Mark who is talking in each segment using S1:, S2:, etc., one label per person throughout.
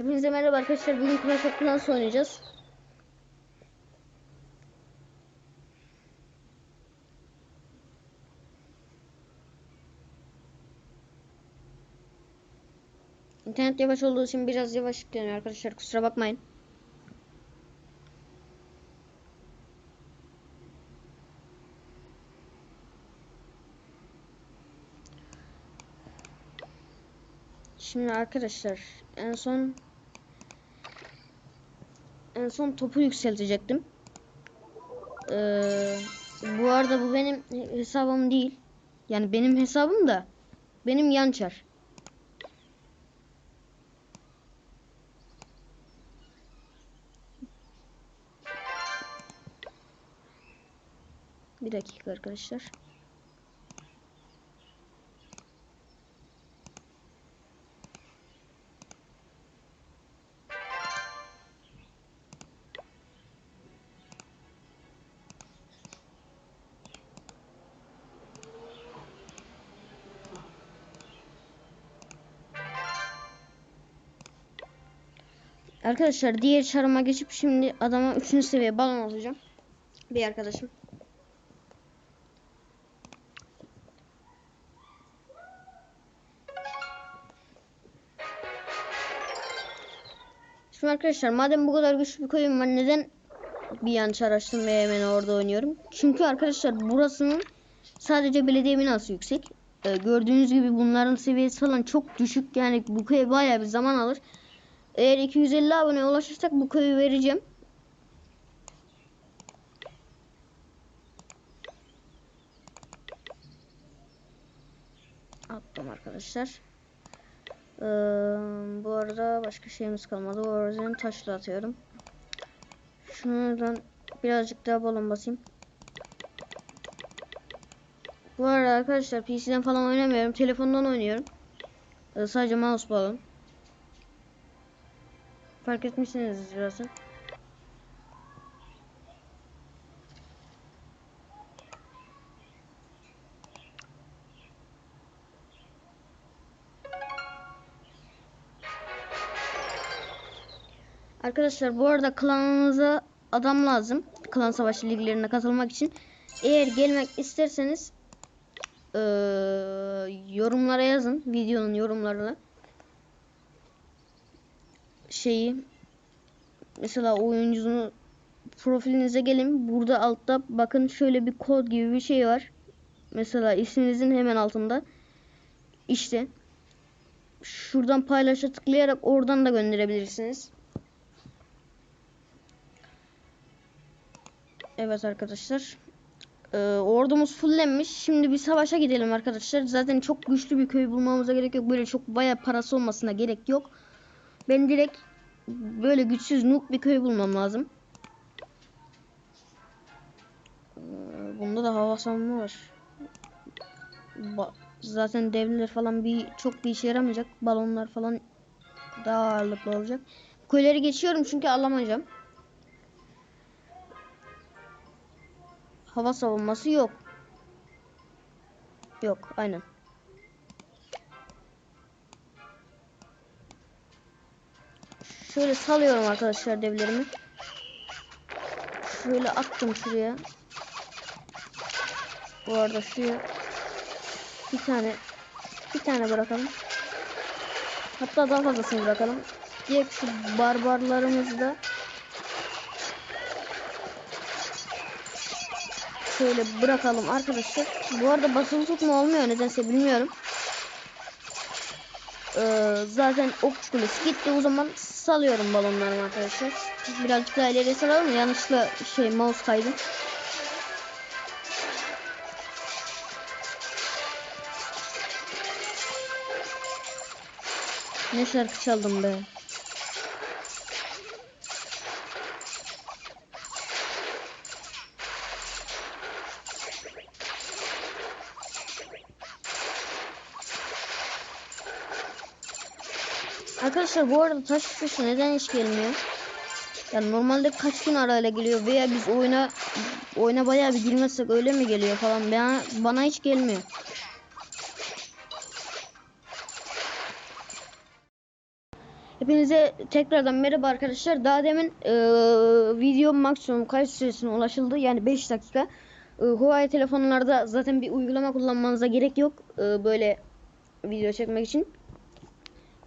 S1: Hepinize merhaba arkadaşlar. Bugün Clash of Clans oynayacağız. İnternet yavaş olduğu için biraz yavaş yükleniyor arkadaşlar. Kusura bakmayın. Şimdi arkadaşlar en son en son topu yükseltecektim. Ee, bu arada bu benim hesabım değil. Yani benim hesabım da benim yançar. Bir dakika arkadaşlar. Arkadaşlar diğer çarıma geçip şimdi adama 3. seviye balon alacağım. Bir arkadaşım. Şimdi arkadaşlar madem bu kadar güçlü bir koyun var neden bir yan çar açtım ve hemen orada oynuyorum? Çünkü arkadaşlar burasının sadece belediye binası yüksek. Ee, gördüğünüz gibi bunların seviyesi falan çok düşük. Yani bu köye bayağı bir zaman alır. Eğer 250 abone ulaşırsak bu köyü vereceğim. Attım arkadaşlar. Ee, bu arada başka şeyimiz kalmadı. O yüzden taşla atıyorum. Şuradan birazcık daha balon basayım. Bu arada arkadaşlar PC'den falan oynamıyorum. Telefondan oynuyorum. Ee, sadece mouse balon. Fark etmişsiniz zaten. Arkadaşlar bu arada klanınıza adam lazım. Klan savaşı liglerine katılmak için. Eğer gelmek isterseniz eee, yorumlara yazın. Videonun yorumlarına. Şeyi mesela oyuncunun profilinize gelin. Burada altta bakın şöyle bir kod gibi bir şey var. Mesela isminizin hemen altında. İşte şuradan paylaşa tıklayarak oradan da gönderebilirsiniz. Evet arkadaşlar. Ee, ordumuz fullenmiş. Şimdi bir savaşa gidelim arkadaşlar. Zaten çok güçlü bir köy bulmamıza gerek yok. Böyle çok baya parası olmasına gerek yok. Ben direkt böyle güçsüz noob bir köy bulmam lazım. Ee, Bunda da hava savunma var. Ba- zaten devler falan bir çok bir işe yaramayacak. Balonlar falan daha ağırlıklı olacak. Köyleri geçiyorum çünkü alamayacağım. Hava savunması yok. Yok, aynen. Şöyle salıyorum arkadaşlar devlerimi. Şöyle attım şuraya. Bu arada şuraya bir tane bir tane bırakalım. Hatta daha fazlasını bırakalım. Direkt şu barbarlarımızı da şöyle bırakalım arkadaşlar. Bu arada basılı tutma olmuyor nedense bilmiyorum. Ee, zaten okçu kulesi gitti o zaman salıyorum balonlarımı arkadaşlar. Birazcık daha ileriye salalım yanlışlıkla şey mouse kaydı. Ne şarkı çaldım be. Arkadaşlar bu arada taş üstüsü neden hiç gelmiyor? Yani normalde kaç gün arayla geliyor veya biz oyuna oyuna bayağı bir girmezsek öyle mi geliyor falan bana, bana hiç gelmiyor. Hepinize tekrardan merhaba arkadaşlar. Daha demin e, video maksimum kayıt süresine ulaşıldı. Yani 5 dakika. E, Huawei telefonlarda zaten bir uygulama kullanmanıza gerek yok. E, böyle video çekmek için.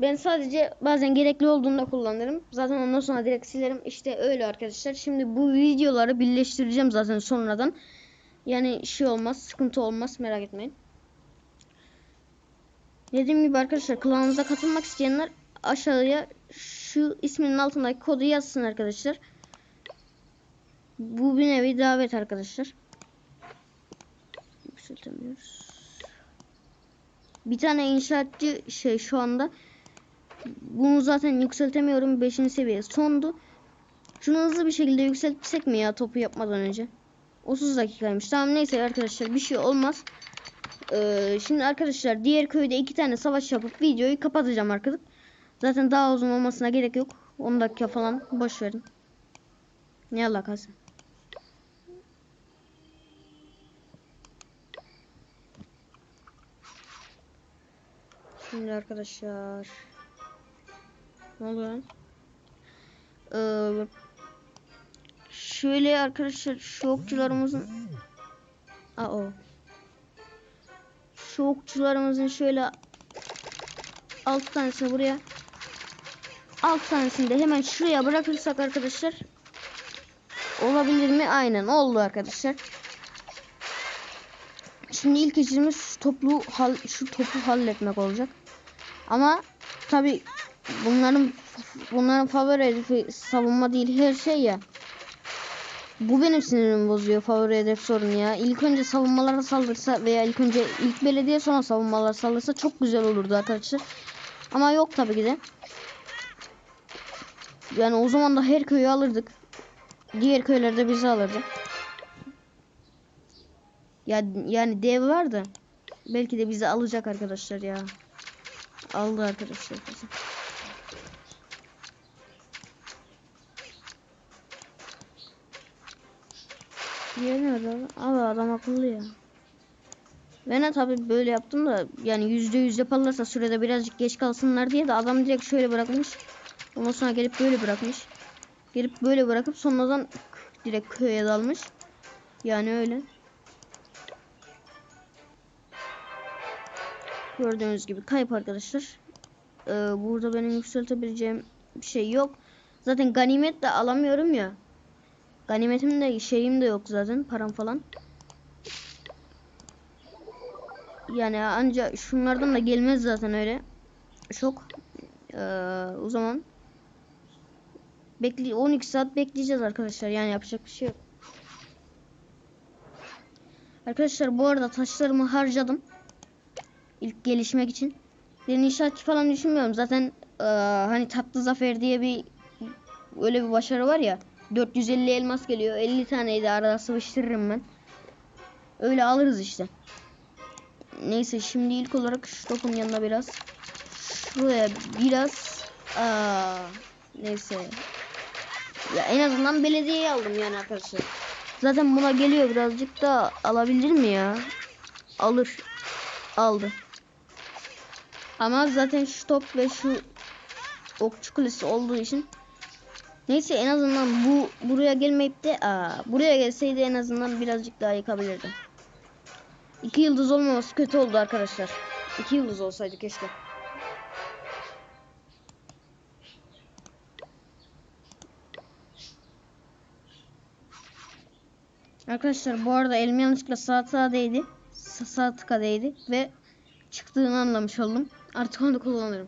S1: Ben sadece bazen gerekli olduğunda kullanırım. Zaten ondan sonra direkt silerim. İşte öyle arkadaşlar. Şimdi bu videoları birleştireceğim zaten sonradan. Yani şey olmaz, sıkıntı olmaz merak etmeyin. Dediğim gibi arkadaşlar klanımıza katılmak isteyenler aşağıya şu isminin altındaki kodu yazsın arkadaşlar. Bu bir nevi davet arkadaşlar. Yükseltemiyoruz. Bir tane inşaatçı şey şu anda. Bunu zaten yükseltemiyorum. 5. seviye sondu. Şunu hızlı bir şekilde yükseltsek mi ya topu yapmadan önce? 30 dakikaymış. Tamam neyse arkadaşlar bir şey olmaz. Ee, şimdi arkadaşlar diğer köyde iki tane savaş yapıp videoyu kapatacağım artık. Zaten daha uzun olmasına gerek yok. 10 dakika falan boş verin. Ne alakası? Şimdi arkadaşlar ne oluyor? Ee, şöyle arkadaşlar şu okçularımızın o. Şu şöyle alt tanesini buraya alt tanesini de hemen şuraya bırakırsak arkadaşlar olabilir mi? Aynen oldu arkadaşlar. Şimdi ilk işimiz şu toplu hal, şu topu halletmek olacak. Ama tabi bunların bunların favori hedefi savunma değil her şey ya. Bu benim sinirimi bozuyor favori hedef sorun ya. İlk önce savunmalara saldırsa veya ilk önce ilk belediye sonra savunmalara saldırsa çok güzel olurdu arkadaşlar. Ama yok tabii ki de. Yani o zaman da her köyü alırdık. Diğer köyler de bizi alırdı. Ya yani dev vardı. Belki de bizi alacak arkadaşlar ya. Aldı arkadaşlar. Nerede? Abi adam akıllı ya. Ben de tabi böyle yaptım da yani yüzde yüz yaparlarsa sürede birazcık geç kalsınlar diye de adam direkt şöyle bırakmış. Ondan sonra gelip böyle bırakmış. Gelip böyle bırakıp sonradan direkt köye dalmış. Yani öyle. Gördüğünüz gibi kayıp arkadaşlar. Ee, burada benim yükseltebileceğim bir şey yok. Zaten ganimet de alamıyorum ya. Ganimetim de şeyim de yok zaten param falan. Yani ancak şunlardan da gelmez zaten öyle. Çok. Ee, o zaman bekli 12 saat bekleyeceğiz arkadaşlar. Yani yapacak bir şey yok. Arkadaşlar bu arada taşlarımı harcadım. İlk gelişmek için. Ben inşaatçı falan düşünmüyorum. Zaten ee, hani tatlı zafer diye bir öyle bir başarı var ya. 450 elmas geliyor. 50 taneyi de arada sıvıştırırım ben. Öyle alırız işte. Neyse şimdi ilk olarak şu topun yanına biraz. Şuraya biraz. Aa, neyse. Ya en azından belediyeyi aldım yani arkadaşlar. Zaten buna geliyor birazcık da alabilir mi ya? Alır. Aldı. Ama zaten şu top ve şu okçu kulesi olduğu için Neyse en azından bu buraya gelmeyip de aa, buraya gelseydi en azından birazcık daha yıkabilirdim. İki yıldız olmaması kötü oldu arkadaşlar. İki yıldız olsaydı keşke. Arkadaşlar bu arada elim yanlışlıkla sağ tığa değdi. Sa sağ tıka değdi ve çıktığını anlamış oldum. Artık onu da kullanırım.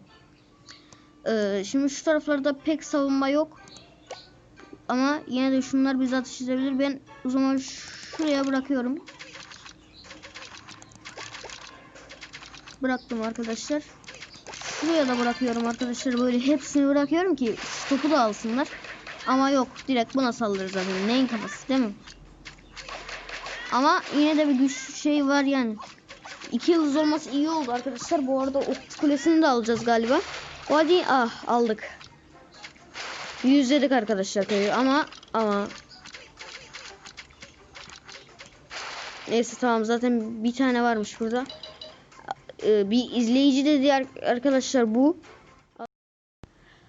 S1: Ee, şimdi şu taraflarda pek savunma yok. Ama yine de şunlar bizi atış edebilir. Ben o zaman şuraya bırakıyorum. Bıraktım arkadaşlar. Şuraya da bırakıyorum arkadaşlar. Böyle hepsini bırakıyorum ki topu da alsınlar. Ama yok. Direkt buna saldırır zaten. Neyin kafası değil mi? Ama yine de bir güç şey var yani. İki yıldız olması iyi oldu arkadaşlar. Bu arada okçu kulesini de alacağız galiba. Hadi ah aldık. Yüzledik arkadaşlar köyü ama ama Neyse tamam zaten bir tane varmış burada. Ee, bir izleyici dedi arkadaşlar bu.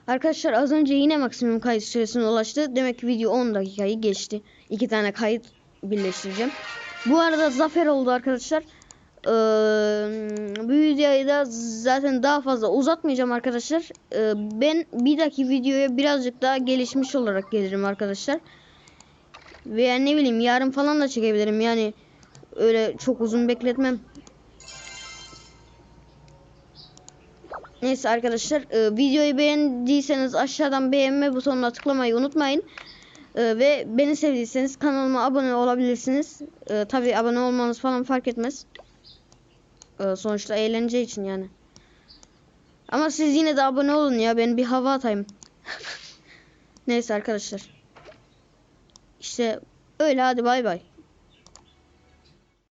S1: Arkadaşlar az önce yine maksimum kayıt süresine ulaştı. Demek ki video 10 dakikayı geçti. İki tane kayıt birleştireceğim. Bu arada zafer oldu arkadaşlar. Ee, bu videoyu da zaten daha fazla uzatmayacağım arkadaşlar. Ee, ben bir dahaki videoya birazcık daha gelişmiş olarak gelirim arkadaşlar. Veya ne bileyim yarın falan da çekebilirim. Yani öyle çok uzun bekletmem. Neyse arkadaşlar e, videoyu beğendiyseniz aşağıdan beğenme butonuna tıklamayı unutmayın. E, ve beni sevdiyseniz kanalıma abone olabilirsiniz. E, Tabi abone olmanız falan fark etmez. E, sonuçta eğlence için yani. Ama siz yine de abone olun ya ben bir hava atayım. Neyse arkadaşlar. İşte öyle hadi bay bay.